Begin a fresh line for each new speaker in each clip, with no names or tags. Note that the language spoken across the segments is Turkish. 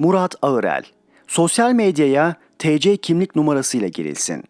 Murat Ağırel. Sosyal medyaya TC kimlik numarasıyla girilsin.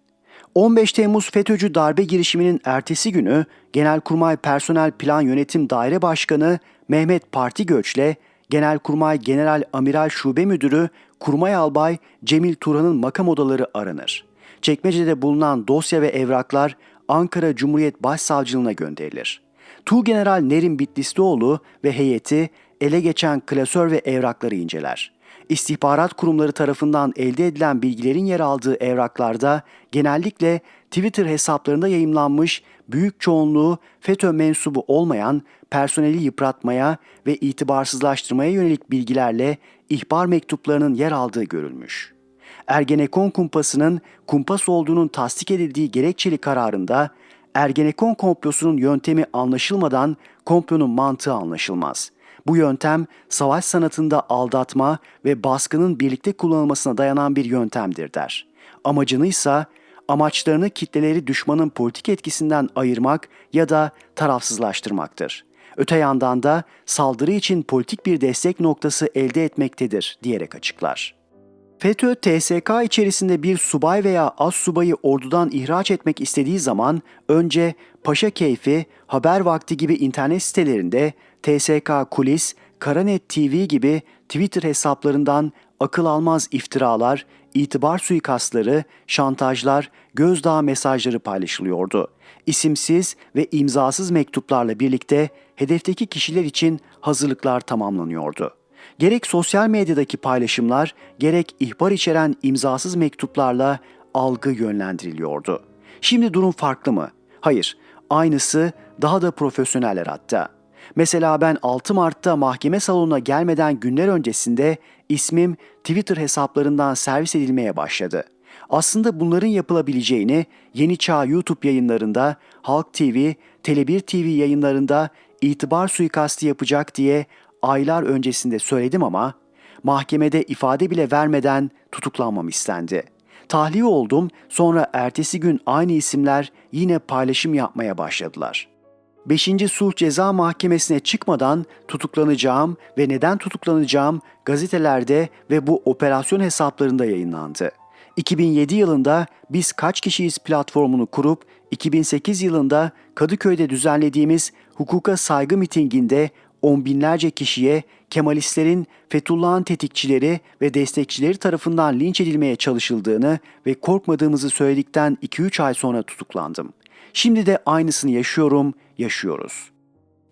15 Temmuz FETÖ'cü darbe girişiminin ertesi günü Genelkurmay Personel Plan Yönetim Daire Başkanı Mehmet Parti Göç'le Genelkurmay General Amiral Şube Müdürü Kurmay Albay Cemil Turan'ın makam odaları aranır. Çekmece'de bulunan dosya ve evraklar Ankara Cumhuriyet Başsavcılığına gönderilir. Tuğgeneral Nerim Bitlislioğlu ve heyeti ele geçen klasör ve evrakları inceler. İstihbarat kurumları tarafından elde edilen bilgilerin yer aldığı evraklarda genellikle Twitter hesaplarında yayımlanmış büyük çoğunluğu FETÖ mensubu olmayan personeli yıpratmaya ve itibarsızlaştırmaya yönelik bilgilerle ihbar mektuplarının yer aldığı görülmüş. Ergenekon kumpasının kumpas olduğunun tasdik edildiği gerekçeli kararında Ergenekon komplosunun yöntemi anlaşılmadan komplonun mantığı anlaşılmaz. Bu yöntem savaş sanatında aldatma ve baskının birlikte kullanılmasına dayanan bir yöntemdir der. Amacını ise amaçlarını kitleleri düşmanın politik etkisinden ayırmak ya da tarafsızlaştırmaktır. Öte yandan da saldırı için politik bir destek noktası elde etmektedir diyerek açıklar. FETÖ, TSK içerisinde bir subay veya az subayı ordudan ihraç etmek istediği zaman önce Paşa Keyfi, Haber Vakti gibi internet sitelerinde TSK Kulis, Karanet TV gibi Twitter hesaplarından akıl almaz iftiralar, itibar suikastları, şantajlar, gözdağı mesajları paylaşılıyordu. İsimsiz ve imzasız mektuplarla birlikte hedefteki kişiler için hazırlıklar tamamlanıyordu. Gerek sosyal medyadaki paylaşımlar, gerek ihbar içeren imzasız mektuplarla algı yönlendiriliyordu. Şimdi durum farklı mı? Hayır, aynısı daha da profesyoneller hatta. Mesela ben 6 Mart'ta mahkeme salonuna gelmeden günler öncesinde ismim Twitter hesaplarından servis edilmeye başladı. Aslında bunların yapılabileceğini Yeni Çağ YouTube yayınlarında, Halk TV, Tele1 TV yayınlarında itibar suikasti yapacak diye aylar öncesinde söyledim ama mahkemede ifade bile vermeden tutuklanmam istendi. Tahliye oldum sonra ertesi gün aynı isimler yine paylaşım yapmaya başladılar. 5. Sulh Ceza Mahkemesi'ne çıkmadan tutuklanacağım ve neden tutuklanacağım gazetelerde ve bu operasyon hesaplarında yayınlandı. 2007 yılında Biz Kaç Kişiyiz platformunu kurup 2008 yılında Kadıköy'de düzenlediğimiz hukuka saygı mitinginde on binlerce kişiye Kemalistlerin Fethullah'ın tetikçileri ve destekçileri tarafından linç edilmeye çalışıldığını ve korkmadığımızı söyledikten 2-3 ay sonra tutuklandım. Şimdi de aynısını yaşıyorum, yaşıyoruz.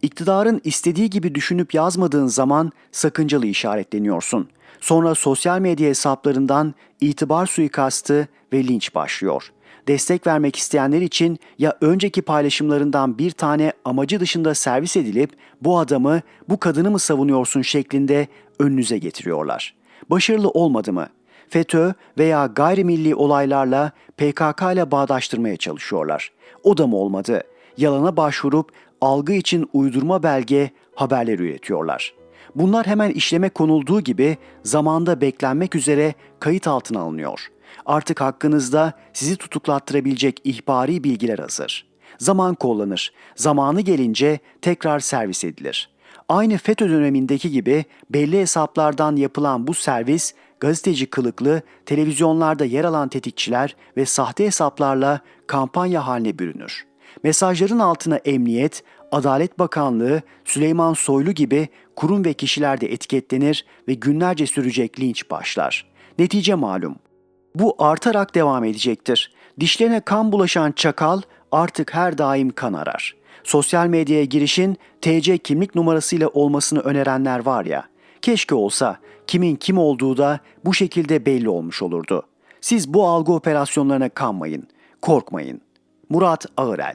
İktidarın istediği gibi düşünüp yazmadığın zaman sakıncalı işaretleniyorsun. Sonra sosyal medya hesaplarından itibar suikastı ve linç başlıyor. Destek vermek isteyenler için ya önceki paylaşımlarından bir tane amacı dışında servis edilip bu adamı, bu kadını mı savunuyorsun şeklinde önünüze getiriyorlar. Başarılı olmadı mı? FETÖ veya gayrimilli olaylarla PKK ile bağdaştırmaya çalışıyorlar. O da mı olmadı? Yalana başvurup algı için uydurma belge, haberler üretiyorlar. Bunlar hemen işleme konulduğu gibi zamanda beklenmek üzere kayıt altına alınıyor. Artık hakkınızda sizi tutuklattırabilecek ihbari bilgiler hazır. Zaman kullanır. Zamanı gelince tekrar servis edilir. Aynı FETÖ dönemindeki gibi belli hesaplardan yapılan bu servis gazeteci kılıklı, televizyonlarda yer alan tetikçiler ve sahte hesaplarla kampanya haline bürünür. Mesajların altına emniyet, Adalet Bakanlığı, Süleyman Soylu gibi kurum ve kişiler de etiketlenir ve günlerce sürecek linç başlar. Netice malum. Bu artarak devam edecektir. Dişlerine kan bulaşan çakal artık her daim kan arar. Sosyal medyaya girişin TC kimlik numarasıyla olmasını önerenler var ya. Keşke olsa kimin kim olduğu da bu şekilde belli olmuş olurdu. Siz bu algı operasyonlarına kanmayın, korkmayın. Murat Ağırel